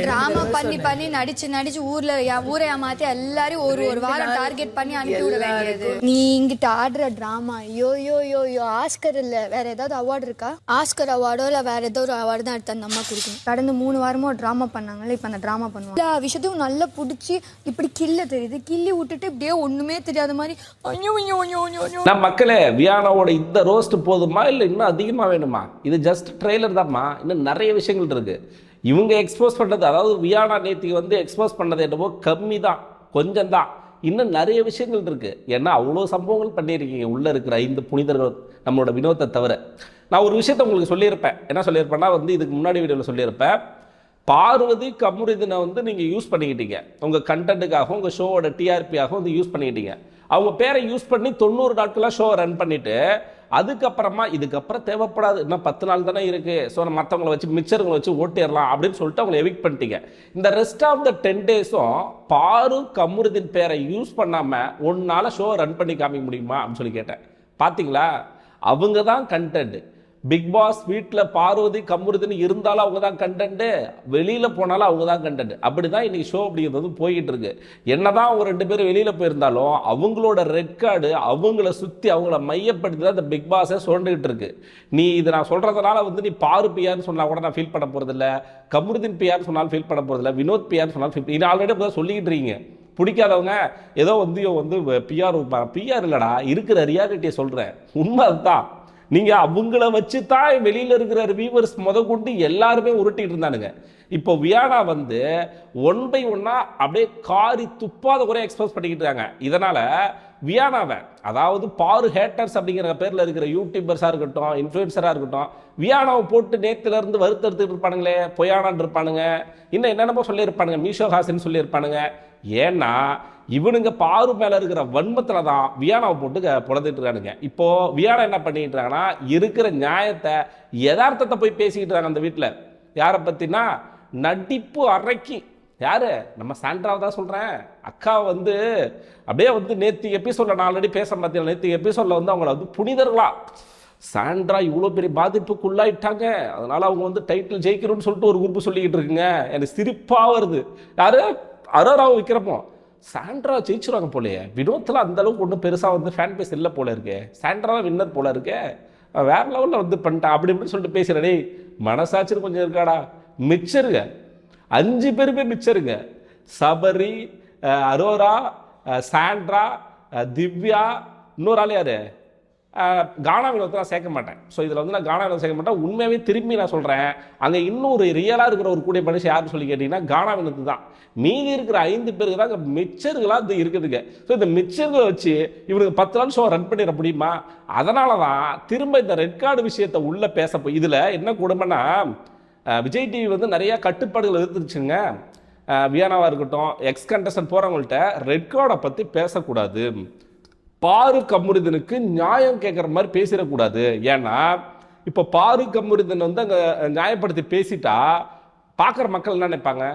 Drama பண்ணி பண்ணி நடிச்சு நடிச்சு ஊர்ல என் ஊரை ஏமாத்தி எல்லாரையும் ஒரு ஒரு வாரம் டார்கெட் பண்ணி அனுப்பி விட வேண்டியது. நீ இங்கிட்ட ஆடுற டிராமா யோ யோ யோ யோ ஆஸ்கர் இல்ல. வேற ஏதாவது அவார்டு இருக்கா? ஆஸ்கர் அவார்டோ இல்ல வேற ஏதோ ஒரு அவார்டு தான் எடுத்து அந்த அம்மா கொடுக்கணும். கடந்த மூணு வாரமா டிராமா பண்ணாங்கல்ல இப்ப அந்த டிராமா பண்ணுவாங்க எல்லா விஷயத்தையும் நல்லா பிடிச்சி இப்படி கில்ல தெரியுது. கிள்ளி விட்டுட்டு இப்படியே ஒண்ணுமே தெரியாத மாதிரி நான் மக்களே வியானாவோட இந்த ரோஸ்ட் போதுமா இல்லை இன்னும் அதிகமாக வேணுமா? இது ஜஸ்ட் ட்ரெய்லர் தான்மா. இன்னும் நிறைய விஷயங்கள் இருக்கு. இவங்க எக்ஸ்போஸ் பண்ணது அதாவது வியானா நேத்திக்கு வந்து எக்ஸ்போஸ் பண்ணது என்னவோ கம்மி தான் கொஞ்சம் தான் இன்னும் நிறைய விஷயங்கள் இருக்குது ஏன்னா அவ்வளோ சம்பவங்கள் பண்ணியிருக்கீங்க. உள்ளே இருக்கிற ஐந்து புனிதர்கள் நம்மளோட வினோத்தை தவிர. நான் ஒரு விஷயத்த உங்களுக்கு சொல்லியிருப்பேன். என்ன சொல்லியிருப்பேன்னா வந்து இதுக்கு முன்னாடி வீடியோவில் சொல்லியிருப்பேன். பார்வதி கமுரிதனை வந்து நீங்கள் யூஸ் பண்ணிக்கிட்டீங்க. உங்கள் கண்டென்ட்டுக்காகவும் உங்கள் ஷோவோட டிஆர்பியாகவும் வந்து யூஸ் பண்ணிக்கிட்டீங்க. அவங்க பேரை யூஸ் பண்ணி தொண்ணூறு நாட்களாக ஷோ ரன் பண்ணிவிட்டு அதுக்கப்புறமா இதுக்கப்புறம் தேவைப்படாது. இன்னும் பத்து நாள் தானே இருக்குது ஸோ மற்றவங்களை மற்றவங்கள வச்சு மிச்சர்களை வச்சு ஓட்டிடலாம் அப்படின்னு சொல்லிட்டு அவங்களை எவிக் பண்ணிட்டீங்க. இந்த ரெஸ்ட் ஆஃப் த டென் டேஸும் பாரு கமுருதின் பேரை யூஸ் பண்ணாமல் ஒன்னால ஷோ ரன் பண்ணி காமிக்க முடியுமா அப்படின்னு சொல்லி கேட்டேன். பார்த்தீங்களா அவங்க தான் கண்டென்ட் பிக் பாஸ் வீட்டில் பார்வதி கம்முருதுன்னு இருந்தாலும் அவங்க தான் கண்டென்ட்டு வெளியில் போனாலும் அவங்க தான் கண்டென்ட் அப்படி தான் இன்றைக்கி ஷோ அப்படிங்கிறது வந்து இருக்கு. என்ன தான் அவங்க ரெண்டு பேரும் வெளியில் போயிருந்தாலும் அவங்களோட ரெட் கார்டு அவங்கள சுற்றி அவங்கள மையப்படுத்தி தான் இந்த பிக் பாஸே சுரண்டுகிட்டு இருக்கு. நீ இது நான் சொல்கிறதுனால வந்து நீ பாரு பியான்னு சொன்னால் கூட நான் ஃபீல் பண்ண போகிறதில்ல கமுருதின் பியான்னு சொன்னாலும் ஃபீல் பண்ண போகிறதில்ல வினோத் பியான்னு சொன்னாலும் ஃபீல் நீ ஆல்ரெடி சொல்லிக்கிட்டு இருக்கீங்க. பிடிக்காதவங்க ஏதோ வந்து இவன் வந்து பிஆர் பிஆர் இல்லைடா இருக்கிற ரியாலிட்டியை சொல்கிறேன் உண்மை அதுதான் நீங்கள் அவங்கள வச்சு தான் வெளியில் இருக்கிற ரிவியூவர்ஸ் முத கொண்டு எல்லாருமே உருட்டிகிட்டு இருந்தானுங்க. இப்போ வியானா வந்து ஒன் பை ஒன்னாக அப்படியே காரி துப்பாத குறைய எக்ஸ்போஸ் பண்ணிக்கிட்டு இருக்காங்க. இதனால் வியானாவை அதாவது பாரு ஹேட்டர்ஸ் அப்படிங்கிற பேரில் இருக்கிற யூடியூபர்ஸாக இருக்கட்டும் இன்ஃப்ளூயன்சராக இருக்கட்டும் வியானாவை போட்டு நேற்றுலேருந்து இருந்து வறுத்தெடுத்துட்டு இருப்பானுங்களே பொயானான் இருப்பானுங்க இன்னும் என்னென்னமோ சொல்லியிருப்பானுங்க மீஷோ ஹாசின்னு சொல்லியிருப்பானுங்க ஏன்னா இவனுங்க பாரு மேலே இருக்கிற வன்மத்தில் தான் வியானாவை போட்டு க- புலந்துட்டு இருக்கானுங்க. இப்போ வியானா என்ன பண்ணிட்டு இருக்காங்கன்னா இருக்கிற நியாயத்தை யதார்த்தத்தை போய் பேசிக்கிட்டு இருக்காங்க அந்த வீட்டில் யாரை பற்றினா நடிப்பு அரைக்கி யாரு? நம்ம சாண்ட்ராவை தான் சொல்கிறேன் அக்கா வந்து அப்படியே வந்து நேத்தி எபிசோடில் நான் ஆல்ரெடி பேச பார்த்தேன் நேத்தி எபிசோடில் வந்து அவங்கள வந்து புனிதர்களா. சாண்ட்ரா இவ்வளோ பெரிய பாதிப்புக்குள்ளாயிட்டாங்க. அதனால அவங்க வந்து டைட்டில் ஜெயிக்கணும்னு சொல்லிட்டு ஒரு குரூப் சொல்லிக்கிட்டு இருக்குங்க. எனக்கு சிரிப்பாக வருது. யாரு? அரோராவை விற்கிறப்போ சாண்ட்ரா ஜெயிச்சிருவாங்க போலயே. வினோத்தில் அந்தளவுக்கு ஒன்றும் பெருசாக வந்து ஃபேன் பேஸ் இல்லை போல இருக்கே. சாண்ட்ரா வின்னர் போல இருக்கே. அவன் லெவலில் வந்து பண்ணிட்டான் அப்படி இப்படின்னு சொல்லிட்டு பேசுகிறேன் டேய் மனசாட்சின்னு கொஞ்சம் இருக்காடா. மிச்சருங்க. அஞ்சு பேருமே மிச்சருங்க. சபரி அரோரா சாண்ட்ரா திவ்யா இன்னொரு ஆள் யார்? கானா வினோத்தை நான் சேர்க்க மாட்டேன். ஸோ இதில் வந்து நான் கானா வினோத் சேர்க்க மாட்டேன். உண்மையாகவே திரும்பி நான் சொல்கிறேன் அங்கே இன்னும் ஒரு ரியலாக இருக்கிற ஒரு கூடிய மனுஷன் யாருன்னு சொல்லி கேட்டிங்கன்னா கானா வினோத்து தான். மீதி இருக்கிற ஐந்து பேருக்கு தான் அங்கே மிச்சர்களாக இது இருக்குதுங்க. ஸோ இந்த மிச்சர்களை வச்சு இவனுக்கு பத்து நாள் ஷோ ரன் பண்ணிட முடியுமா? அதனால தான் திரும்ப இந்த ரெட் கார்டு விஷயத்தை உள்ளே பேச போய் இதில் என்ன கொடுமைன்னா விஜய் டிவி வந்து நிறையா கட்டுப்பாடுகள் எடுத்துருச்சுங்க வியானாவாக இருக்கட்டும் எக்ஸ் கண்டஸ்டன் போகிறவங்கள்ட்ட ரெட் கார்டை பற்றி பேசக்கூடாது. பாரு அமுருதனுக்கு நியாயம் கேட்குற மாதிரி பேசிடக்கூடாது. ஏன்னா இப்போ பாரு அமுருதன் வந்து அங்கே நியாயப்படுத்தி பேசிட்டா பார்க்குற மக்கள் என்ன நினைப்பாங்க?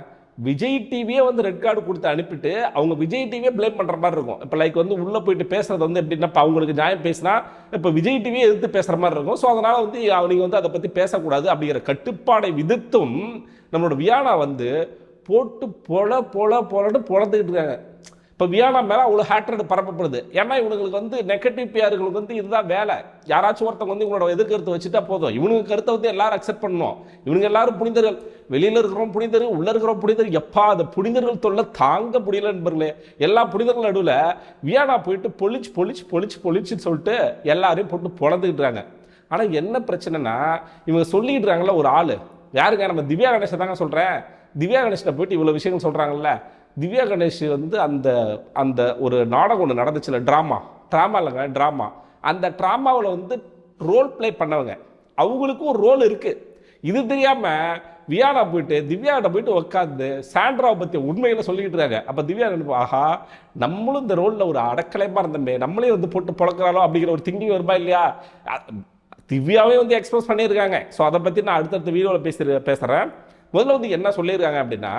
விஜய் டிவியே வந்து ரெட் கார்டு கொடுத்து அனுப்பிட்டு அவங்க விஜய் டிவியே பிளேம் பண்ணுற மாதிரி இருக்கும். இப்போ லைக் வந்து உள்ளே போயிட்டு பேசுறது வந்து எப்படின்னா இப்போ அவங்களுக்கு நியாயம் பேசினா இப்போ விஜய் டிவியே எதிர்த்து பேசுகிற மாதிரி இருக்கும். ஸோ அதனால் வந்து அவங்க வந்து அதை பற்றி பேசக்கூடாது அப்படிங்கிற கட்டுப்பாடை விதித்தும் நம்மளோட வியானா வந்து போட்டு பொல பொல பொலன்னு பொழந்துக்கிட்டு இருக்காங்க. இப்போ வியானா மேலே அவ்வளோ ஹேட்ரட் பரப்பப்படுது. ஏன்னா இவனுங்களுக்கு வந்து நெகட்டிவ் பிஆர்களுக்கு வந்து இதுதான் வேலை. யாராச்சும் ஒருத்தவங்க வந்து இவனோட எதிர்கருத்தை வச்சுட்டா போதும். இவனுக்கு கருத்தை வந்து எல்லாரும் அக்செப்ட் பண்ணணும். இவனுங்க எல்லாரும் புனிதர்கள். வெளியில் இருக்கிறோம் புனிதர் உள்ள இருக்கிறோம் புனிதர் எப்பா அந்த புனிதர்கள் தொல்லை தாங்க முடியல நண்பர்களே. எல்லா புனிதர்கள் நடுவில் வியானா போயிட்டு பொழிச்சு பொழிச்சு பொழிச்சு பொழிச்சுன்னு சொல்லிட்டு எல்லாரையும் போட்டு பொழந்துக்கிட்டுறாங்க ஆனால் என்ன பிரச்சனைனா இவங்க சொல்லிட்டு ஒரு ஆள். யாருங்க? நம்ம திவ்யா கணேசன் தாங்க சொல்கிறேன் திவ்யா கணேசனை போயிட்டு இவ்வளோ விஷயங்கள் சொல்கிறாங்கல்ல திவ்யா கணேஷ் வந்து அந்த அந்த ஒரு நாடகம் ஒன்று நடந்துச்சுல ட்ராமா ட்ராமா இல்லைங்க ட்ராமா அந்த ட்ராமாவில் வந்து ரோல் ப்ளே பண்ணவங்க. அவங்களுக்கும் ஒரு ரோல் இருக்குது இது தெரியாமல் வியானா போயிட்டு திவ்யாட்ட போயிட்டு உட்காந்து சாண்ட்ராவை பற்றி உண்மைகளை சொல்லிக்கிட்டு இருக்காங்க. அப்போ திவ்யா நினைப்போம் ஆஹா நம்மளும் இந்த ரோலில் ஒரு அடக்கலைமா இருந்தோமே. நம்மளே வந்து போட்டு புழக்கிறாலோ அப்படிங்கிற ஒரு திங்கிங் வருமா இல்லையா? திவ்யாவே வந்து எக்ஸ்பிரஸ் பண்ணியிருக்காங்க. ஸோ அதை பற்றி நான் அடுத்தடுத்த வீடியோவில் பேசுகிற பேசுகிறேன் முதல்ல வந்து என்ன சொல்லியிருக்காங்க அப்படின்னா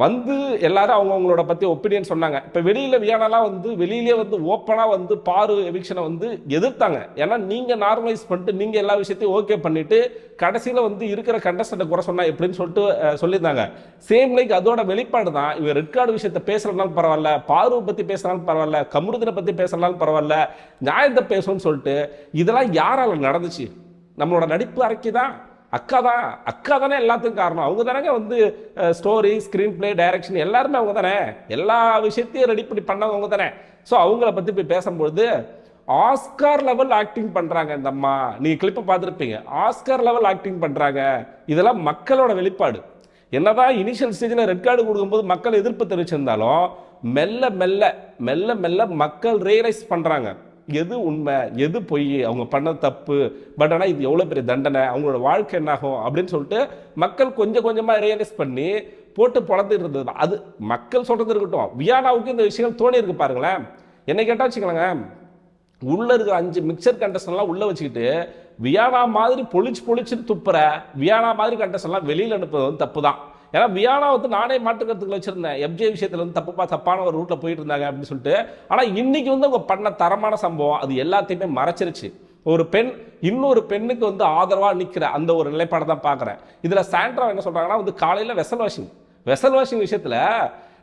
வந்து எல்லாரும் அவங்கவுங்களோட பற்றி ஒப்பீனியன் சொன்னாங்க. இப்போ வெளியில் வியானாலாம் வந்து வெளியிலே வந்து ஓப்பனாக வந்து பாரு எவிக்ஷனை வந்து எதிர்த்தாங்க. ஏன்னா நீங்கள் நார்மலைஸ் பண்ணிட்டு நீங்கள் எல்லா விஷயத்தையும் ஓகே பண்ணிவிட்டு கடைசியில் வந்து இருக்கிற கண்டஸ்டண்ட்டை குறை சொன்னா எப்படின்னு சொல்லிட்டு சொல்லியிருந்தாங்க. சேம் லைக் அதோட வெளிப்பாடு தான். இவன் ரெட் கார்டு விஷயத்த பேசுறதுனாலும் பரவாயில்ல பாரு பற்றி பேசுனாலும் பரவாயில்ல கமருதனை பற்றி பேசுகிறனாலும் பரவாயில்ல நியாயத்தை பேசணும்னு சொல்லிட்டு இதெல்லாம் யாரால் நடந்துச்சு? நம்மளோட நடிப்பு அறைக்கு தான் அக்கா தான் அக்கா தானே எல்லாத்துக்கும் காரணம். அவங்க தானேங்க வந்து ஸ்டோரி ஸ்க்ரீன் பிளே டைரக்ஷன் எல்லாருமே அவங்க தானே எல்லா விஷயத்தையும் ரெடி பண்ணி பண்ணவங்க அவங்க தானே ஸோ அவங்கள பற்றி போய் பேசும்பொழுது ஆஸ்கார் லெவல் ஆக்டிங் பண்ணுறாங்க இந்த அம்மா. நீங்கள் கிளிப்பை பார்த்துருப்பீங்க. ஆஸ்கார் லெவல் ஆக்டிங் பண்ணுறாங்க இதெல்லாம் மக்களோட வெளிப்பாடு. என்னதான் இனிஷியல் ஸ்டேஜில் ரெட் கார்டு கொடுக்கும்போது மக்கள் எதிர்ப்பு தெரிவிச்சிருந்தாலும் மெல்ல மெல்ல மெல்ல மெல்ல மக்கள் ரியலைஸ் பண்ணுறாங்க எது உண்மை எது பொய் அவங்க பண்ண தப்பு பட் ஆனால் இது எவ்வளோ பெரிய தண்டனை அவங்களோட வாழ்க்கை என்னாகும் அப்படின்னு சொல்லிட்டு மக்கள் கொஞ்சம் கொஞ்சமாக ரியலைஸ் பண்ணி போட்டு பொழந்துட்டு இருந்தது அது மக்கள் சொல்கிறது இருக்கட்டும். வியானாவுக்கு இந்த விஷயங்கள் தோணி இருக்கு பாருங்களேன். என்னை கேட்டால் வச்சுக்கலங்க உள்ளே இருக்கிற அஞ்சு மிக்சர் கண்டஸ்டன்லாம் உள்ளே வச்சுக்கிட்டு வியானா மாதிரி பொழிச்சு பொழிச்சுட்டு துப்புற வியானா மாதிரி கண்டஸ்டன்லாம் வெளியில் அனுப்புறது வந்து தப்பு தான் ஏன்னா வியானா வந்து நானே மாற்றுக்கிறதுக்கு வச்சுருந்தேன். எம்ஜே விஷயத்தில் வந்து தப்புப்பா தப்பான ஒரு ரூட்டில் போயிட்டு இருந்தாங்க அப்படின்னு சொல்லிட்டு. ஆனால் இன்றைக்கி வந்து அவங்க பண்ண தரமான சம்பவம் அது எல்லாத்தையுமே மறைச்சிருச்சு. ஒரு பெண் இன்னொரு பெண்ணுக்கு வந்து ஆதரவாக நிற்கிற அந்த ஒரு நிலைப்பாடை தான் பார்க்குறேன் இதில் சாண்ட்ரா என்ன சொல்கிறாங்கன்னா வந்து காலையில் வெசல் வாஷிங் வெசல் வாஷிங் விஷயத்தில்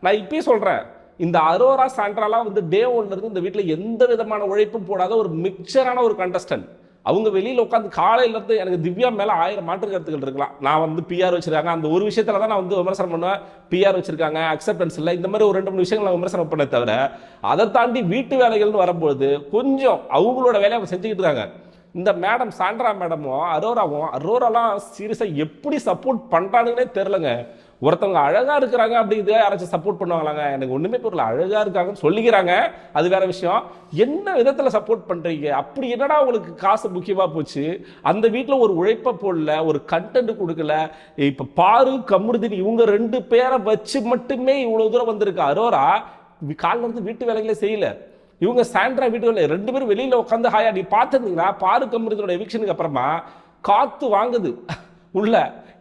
நான் இப்பயே சொல்கிறேன் இந்த அரோரா சாண்ட்ராலாம் வந்து டே ஒன்லேருந்து இந்த வீட்டில் எந்த விதமான உழைப்பும் போடாத ஒரு மிக்சரான ஒரு கண்டஸ்டன்ட் அவங்க வெளியில் உட்காந்து காலையில இருந்து எனக்கு திவ்யா மேலே ஆயிரம் மாற்று கருத்துக்கள் இருக்கலாம் நான் வந்து பிஆர் வச்சிருக்காங்க. அந்த ஒரு விஷயத்தில் தான் நான் வந்து விமர்சனம் பண்ணுவேன். பிஆர் வச்சிருக்காங்க அக்செப்டன்ஸ் இல்லை. இந்த மாதிரி ஒரு ரெண்டு மூணு விஷயங்கள் நான் விமர்சனம் பண்ண தவிர அதை தாண்டி வீட்டு வேலைகள்னு வரும்பொழுது கொஞ்சம் அவங்களோட வேலையை அவங்க செஞ்சுக்கிட்டு இருக்காங்க. இந்த மேடம் சாண்ட்ரா மேடமும் அரோராவும் அரோராலாம் சீரியஸாக எப்படி சப்போர்ட் பண்ணுறானுன்னே தெரிலங்க ஒருத்தவங்க அழகாக இருக்கிறாங்க அப்படிங்கிறது யாராச்சும் சப்போர்ட் பண்ணுவாங்களாங்க? எனக்கு ஒன்றுமே புரியல. அழகாக இருக்காங்கன்னு சொல்லிக்கிறாங்க. அது வேற விஷயம். என்ன விதத்தில் சப்போர்ட் பண்ணுறீங்க அப்படி என்னடா உங்களுக்கு காசு முக்கியமாக போச்சு? அந்த வீட்டில் ஒரு உழைப்பை போடல ஒரு கண்டென்ட் கொடுக்கல. இப்போ பாரு கமுருதின் இவங்க ரெண்டு பேரை வச்சு மட்டுமே இவ்வளோ தூரம் வந்திருக்கு. அரோரா காலில் இருந்து வீட்டு வேலைகளே செய்யல. இவங்க சாண்ட்ரா வீட்டுகளில் ரெண்டு பேரும் வெளியில் உட்காந்து ஹாயா நீ பார்த்துருந்தீங்களா? பாரு கம்பெனியோட எவிக்ஷனுக்கு அப்புறமா காத்து வாங்குது. உள்ள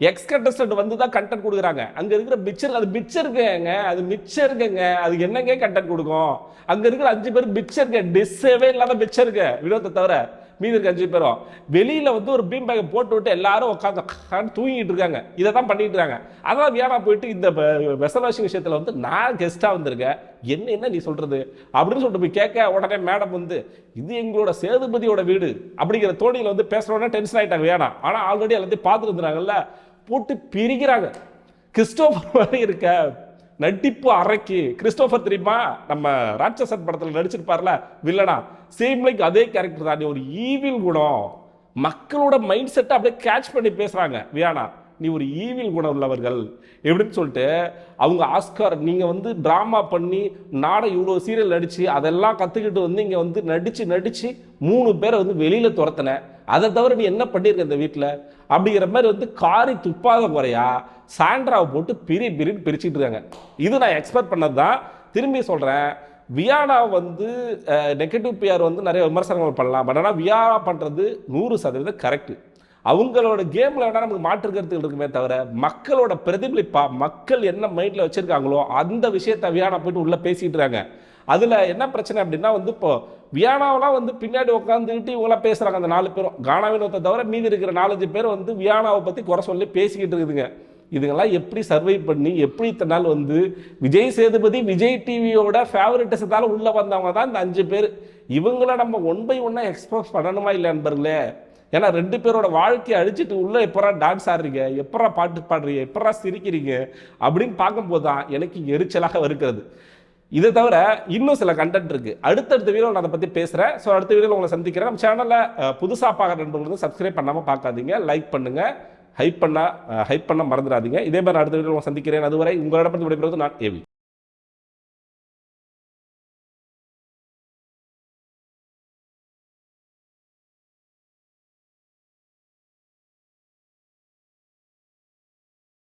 எக்ஸ் கண்டஸ்டன்ட் வந்து தான் கண்டென்ட் கொடுக்குறாங்க. அங்கே இருக்கிற மிச்சர் அது மிச்சருங்க அது மிச்சருங்க அது என்னங்க கண்டென்ட் கொடுக்கும்? அங்கே இருக்கிற அஞ்சு பேர் மிச்சருங்க டிஸ்ஸவே இல்லாத மிச்சருங்க வினோத்தை தவிர மீதி இருக்க அஞ்சு பேரும். வெளியில் வந்து ஒரு பீம் பேக்கை போட்டு விட்டு எல்லாரும் உட்காந்து தூங்கிட்டு இருக்காங்க. இதை தான் பண்ணிட்டு இருக்காங்க. அதான் வியானா போயிட்டு இந்த வெசல் வாஷிங் வந்து நான் கெஸ்ட்டாக வந்திருக்கேன். என்ன என்ன நீ சொல்கிறது அப்படின்னு சொல்லிட்டு போய் கேட்க உடனே மேடம் வந்து இது எங்களோட சேதுபதியோட வீடு. அப்படிங்கிற தோணியில் வந்து பேசுகிறோன்னா டென்ஷன் ஆகிட்டாங்க வேணாம் ஆனால் ஆல்ரெடி எல்லாத்தையும் பார்த்துருந்துறாங்கல்ல போட்டு பிரிக்கிறாங்க. கிறிஸ்டோபர் மாதிரி இருக்க நடிப்பு அரைக்கு கிறிஸ்டோபர் தெரியுமா? நம்ம ராட்சசன் படத்தில் நடிச்சிருப்பார்ல வில்லனா. சேம் லைக் அதே கேரக்டர் தான் நீ ஒரு ஈவில் குணம். மக்களோட மைண்ட் செட்டை அப்படியே கேட்ச் பண்ணி பேசுறாங்க. வியானா நீ ஒரு ஈவில் குணம் உள்ளவர்கள். எப்படின்னு சொல்லிட்டு அவங்க ஆஸ்கார் நீங்கள் வந்து ட்ராமா பண்ணி நாடை இவ்வளோ சீரியல் நடித்து அதெல்லாம் கற்றுக்கிட்டு வந்து இங்கே வந்து நடித்து நடித்து மூணு பேரை வந்து வெளியில் துரத்தின. அதை தவிர நீ என்ன பண்ணியிருக்க இந்த வீட்டில் அப்படிங்கிற மாதிரி வந்து காரி துப்பாத குறையா? சாண்ட்ராவை போட்டு பிரி பிரின்னு பிரிச்சுட்டு இருக்காங்க. இது நான் எக்ஸ்பெக்ட் பண்ணது தான் திரும்பி சொல்கிறேன் வியானா வந்து நெகட்டிவ் பிஆர் வந்து நிறைய விமர்சனங்கள் பண்ணலாம். பட் ஆனால் வியானா பண்ணுறது நூறு சதவீதம் கரெக்ட் அவங்களோட கேமில் வேணால் நமக்கு மாற்று கருத்துகள் இருக்குமே தவிர மக்களோட பிரதிபலிப்பாக மக்கள் என்ன மைண்டில் வச்சுருக்காங்களோ அந்த விஷயத்த வியானா போயிட்டு உள்ளே பேசிகிட்டு இருக்காங்க. அதில் என்ன பிரச்சனை அப்படின்னா வந்து இப்போ வியானாவெலாம் வந்து பின்னாடி உட்காந்துக்கிட்டு இவங்களாம் பேசுகிறாங்க அந்த நாலு பேரும். கானாவினத்தை தவிர மீதி இருக்கிற நாலஞ்சு பேர் வந்து வியானாவை பற்றி குறை சொல்லி பேசிக்கிட்டு இருக்குதுங்க. இதுங்கெல்லாம் எப்படி சர்வை பண்ணி எப்படி இத்தனை நாள் வந்து விஜய் சேதுபதி விஜய் டிவியோட ஃபேவரட்டிசத்தால் உள்ளே வந்தவங்க தான் இந்த அஞ்சு பேர். இவங்கள நம்ம ஒன் பை ஒன்னாக எக்ஸ்போஸ் பண்ணணுமா இல்லை நண்பர்களே? ஏன்னா ரெண்டு பேரோட வாழ்க்கையை அழிச்சிட்டு உள்ளே எப்பரா டான்ஸ் ஆடுறீங்க? எப்பரா பாட்டு பாடுறீங்க? எப்பரா சிரிக்கிறீங்க? அப்படின்னு பார்க்கும்போது தான் எனக்கு எரிச்சலாக இருக்கிறது இதை தவிர இன்னும் சில கண்டென்ட் இருக்குது அடுத்தடுத்த வீடியோ நான் அதை பற்றி பேசுகிறேன் ஸோ அடுத்த வீடியோவில் உங்களை சந்திக்கிறேன். நம்ம சேனலில் புதுசாக பார்க்குற நண்பர்கள் வந்து சப்ஸ்கிரைப் பண்ணாமல் பார்க்காதீங்க. லைக் பண்ணுங்கள் ஹைப் பண்ணால் ஹைப் பண்ண மறந்துடாதீங்க. இதே மாதிரி அடுத்த வீடியோ சந்திக்கிறேன். அதுவரை உங்களிடம் விடைபெறுவது நான் ஏவி